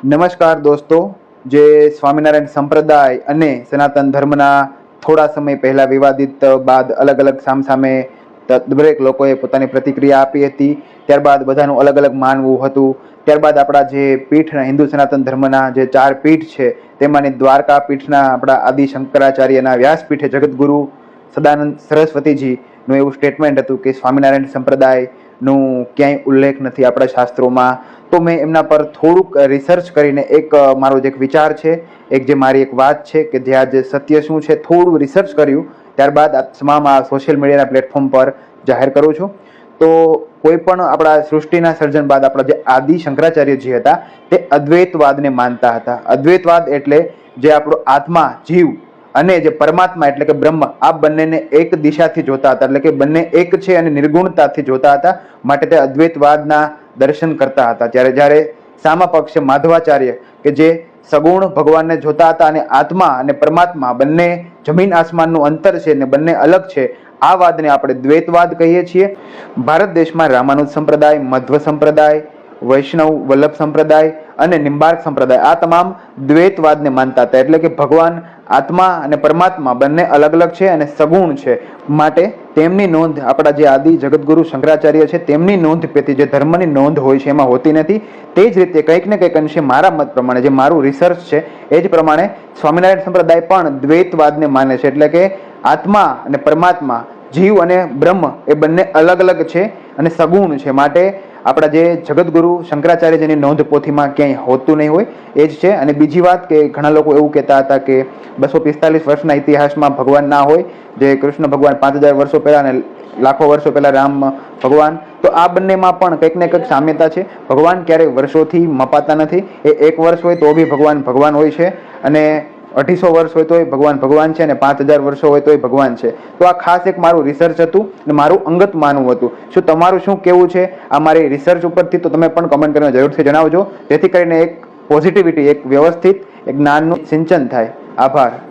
નમસ્કાર દોસ્તો, જે સ્વામિનારાયણ સંપ્રદાય અને સનાતન ધર્મના થોડા સમય પહેલાં વિવાદિત બાદ અલગ અલગ સામસામે દરેક લોકોએ પોતાની પ્રતિક્રિયા આપી હતી. ત્યારબાદ બધાનું અલગ અલગ માનવું હતું. ત્યારબાદ આપણા જે પીઠના, હિન્દુ સનાતન ધર્મના જે ચાર પીઠ છે, તેમાંની દ્વારકા પીઠના આપણા આદિ શંકરાચાર્યના વ્યાસપીઠે જગતગુરુ સદાનંદ સરસ્વતીજીનું એવું સ્ટેટમેન્ટ હતું કે સ્વામિનારાયણ સંપ્રદાયનું ક્યાંય ઉલ્લેખ નથી આપણા શાસ્ત્રોમાં. તો મેં એમના પર થોડુંક રિસર્ચ કરીને એક મારો જે એક વિચાર છે, એક જે મારી એક વાત છે કે જે આજે સત્ય શું છે, થોડું રિસર્ચ કર્યું. ત્યારબાદ આ તમામ આ સોશિયલ મીડિયાના પ્લેટફોર્મ પર જાહેર કરું છું. તો કોઈ પણ આપણા સૃષ્ટિના સર્જન બાદ આપણા જે આદિ શંકરાચાર્યજી હતા, તે અદ્વૈતવાદને માનતા હતા. અદ્વૈતવાદ એટલે જે આપણો આત્મા જીવ અને જે પરમાત્મા એટલે કે બ્રહ્મ, આ બંનેને એક દિશાથી જોતા હતા. એટલે કે બંને એક છે અને નિર્ગુણતાથી જોતા હતા. માટે તે અદ્વૈતવાદના દર્શન કરતા હતા. ત્યારે જ્યારે સામા પક્ષે માધવાચાર્ય કે જે સગુણ ભગવાનને જોતા હતા અને આત્મા અને પરમાત્મા બંને જમીન આસમાનનું અંતર છે ને બંને અલગ છે, આ વાદને આપણે દ્વૈતવાદ કહીએ છીએ. ભારત દેશમાં રામાનુજ સંપ્રદાય, મધ્વ સંપ્રદાય વૈષ્ણવ, વલ્લભ સંપ્રદાય અને નિંબાર્ક સંપ્રદાય. આ તમામ દ્વૈતવાદને માનતા હતા. એટલે કે ભગવાન, આત્મા અને પરમાત્મા બંને અલગ અલગ છે અને સગુણ છે. માટે તેમની નોંધ આપણા જે આદિ જગતગુરુ શંકરાચાર્ય છે, તેમની નોંધ પેથી જે ધર્મની નોંધ હોય છે, એમાં હોતી નથી. તે જ રીતે કંઈક ને કંઈક અંશે મારા મત પ્રમાણે, જે મારું રિસર્ચ છે, એ જ પ્રમાણે સ્વામિનારાયણ સંપ્રદાય પણ દ્વૈતવાદને માને છે. એટલે કે આત્મા અને પરમાત્મા, જીવ અને બ્રહ્મ એ બંને અલગ અલગ છે અને સગુણ છે. માટે આપણા જે જગતગુરુ શંકરાચાર્યજીની નોંધ પોથીમાં ક્યાંય હોતું નહીં હોય, એ જ છે. અને બીજી વાત કે ઘણા લોકો એવું કહેતા હતા કે બસો પિસ્તાલીસ વર્ષના ઇતિહાસમાં ભગવાન ના હોય, જે કૃષ્ણ ભગવાન પાંચ હજાર વર્ષો પહેલાં અને લાખો વર્ષો પહેલાં રામ ભગવાન, તો આ બંનેમાં પણ કંઈક ને કંઈક સામ્યતા છે. ભગવાન ક્યારેય વર્ષોથી મપાતા નથી. એ એક વર્ષ હોય તો બી ભગવાન ભગવાન હોય છે. અને અઢીસો વર્ષ હોય તોય ભગવાન ભગવાન છે અને પાંચ હજાર વર્ષો હોય તોય ભગવાન છે. તો આ ખાસ એક મારું રિસર્ચ હતું અને મારું અંગત માનવું હતું. શું તમારું શું કેવું છે? આ મારી રિસર્ચ ઉપરથી તો તમે પણ કમેન્ટ કરીને જરૂરથી જણાવજો. જેથી કરીને એક પોઝિટિવિટી એક વ્યવસ્થિત, એક જ્ઞાનનું સિંચન થાય. આભાર.